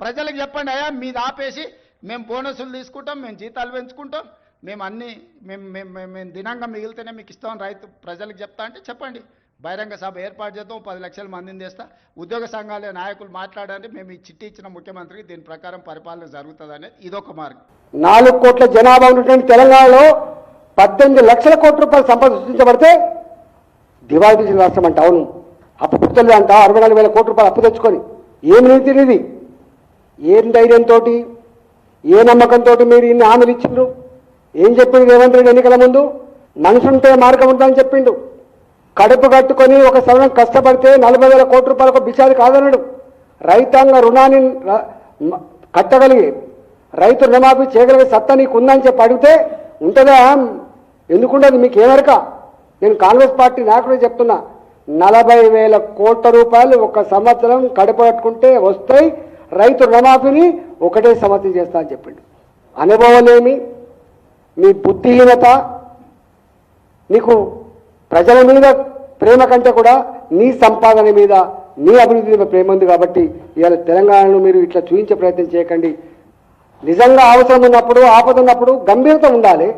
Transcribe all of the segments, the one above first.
ప్రజలకు చెప్పండి అయ్యా మీది ఆపేసి మేము బోనసులు తీసుకుంటాం మేము జీతాలు పెంచుకుంటాం మేము అన్నీ మేము మేము మేము మేము దినంగా మిగిలితేనే మీకు ఇస్తాం రైతు ప్రజలకు చెప్తా అంటే చెప్పండి. బహిరంగ సభ ఏర్పాటు చేద్దాం పది లక్షల మందిని చేస్తా ఉద్యోగ సంఘాల నాయకులు మాట్లాడండి మేము ఈ చిట్టి ఇచ్చిన ముఖ్యమంత్రికి దీని ప్రకారం పరిపాలన జరుగుతుంది అనేది ఇదొక మార్గం. నాలుగు కోట్ల జనాభా ఉన్నటువంటి తెలంగాణలో పద్దెనిమిది లక్షల కోట్ల రూపాయలు సంపద సృష్టించబడితే దివాళీ రాష్ట్రం అంట అవును. అప్పు పుట్టలేదు అంట అరవై నాలుగు వేల కోట్ల రూపాయలు అప్పు తెచ్చుకొని. ఏమి నీతి ఇది? ఏం ధైర్యంతో ఏ నమ్మకంతో మీరు ఇన్ని హామీలు ఇచ్చిండ్రు? ఏం చెప్పిండు రేవంత్ రెడ్డి ఎన్నికల ముందు? మనసుంటే మార్గం ఉంటుందని చెప్పిండు. కడుపు కట్టుకొని ఒక సమయం కష్టపడితే నలభై వేల కోట్ల రూపాయలకు బిచారి కాదన్నాడు. రైతాంగ రుణాన్ని కట్టగలిగి రైతు రుణమాఫీ చేయగలిగే సత్తా నీకు ఉందని చెప్పి అడిగితే ఉంటుందా? ఎందుకుండదు మీకు ఏమరక నేను కాంగ్రెస్ పార్టీ నాయకుడు చెప్తున్నా. నలభై వేల కోట్ల రూపాయలు ఒక సంవత్సరం కడుపు కట్టుకుంటే వస్తాయి రైతు రుణమాఫీని ఒకటే సమస్య చేస్తా అని చెప్పిండు. అనుభవలేమి మీ బుద్ధిహీనత నీకు ప్రజల మీద ప్రేమ కంటే కూడా నీ సంపాదన మీద నీ అభివృద్ధి మీద ప్రేమ ఉంది కాబట్టి ఇవాళ తెలంగాణను మీరు ఇట్లా చూపించే ప్రయత్నం చేయకండి. నిజంగా అవసరం ఉన్నప్పుడు ఆపద ఉన్నప్పుడు గంభీరత ఉండాలి.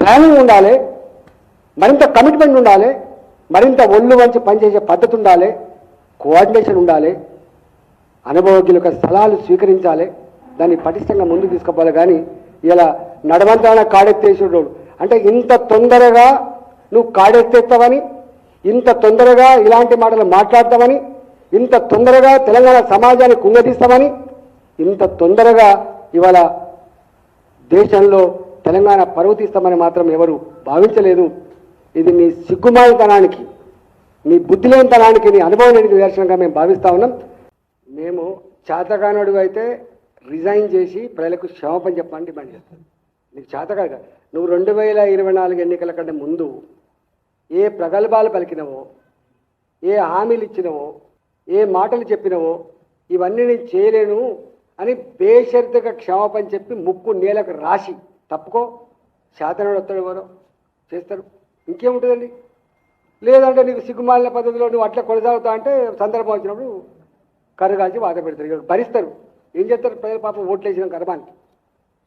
ప్లానింగ్ ఉండాలి. మరింత కమిట్మెంట్ ఉండాలి. మరింత ఒళ్ళు వంచి పనిచేసే పద్ధతి ఉండాలి. కోఆర్డినేషన్ ఉండాలి. అనుభవజ్ఞుల యొక్క సలహాలు స్వీకరించాలి. దాన్ని పటిష్టంగా ముందుకు తీసుకుపోవాలి. కానీ ఇలా నడవంతాన కాడెత్తేసేటోడు అంటే ఇంత తొందరగా నువ్వు కాడెత్తేస్తావని ఇంత తొందరగా ఇలాంటి మాటలు మాట్లాడతామని ఇంత తొందరగా తెలంగాణ సమాజాన్ని కుంగదీస్తామని ఇంత తొందరగా ఇవాళ దేశంలో తెలంగాణ పర్వతిస్తామని మాత్రం ఎవరు భావించలేదు. ఇది నీ సిగ్గుమాలితనానికి నీ బుద్ధిలేనితనానికి నీ అనుభవం లేని నిదర్శనంగా మేము భావిస్తా ఉన్నాం. మేము చేతగానుడు అయితే రిజైన్ చేసి ప్రజలకు క్షమాపణ చెప్పమని డిమాండ్ చేస్తాను నీకు చేతకాదు నువ్వు రెండు వేల ఇరవై నాలుగు ఎన్నికల కంటే ముందు ఏ ప్రగల్భాలు పలికినవో ఏ హామీలు ఇచ్చినవో ఏ మాటలు చెప్పినవో ఇవన్నీ నేను చేయలేను అని బేషరతుగా క్షమాపణ చెప్పి ముక్కు నేలకు రాసి తప్పుకో. శాతనుడు వస్తాడు ఎవరో? చేస్తారు. ఇంకేముంటుందండి? లేదంటే నీకు సిగ్గుమాలిన పద్ధతిలో నువ్వు అట్లా కొనసాగుతా అంటే సందర్భం వచ్చినప్పుడు కర్ర కాల్చి బాధ పెడతారు. ఇక్కడ భరిస్తారు ఏం చేస్తారు? ప్రజలు పాపం ఓట్లు వేసిన కర్మానికి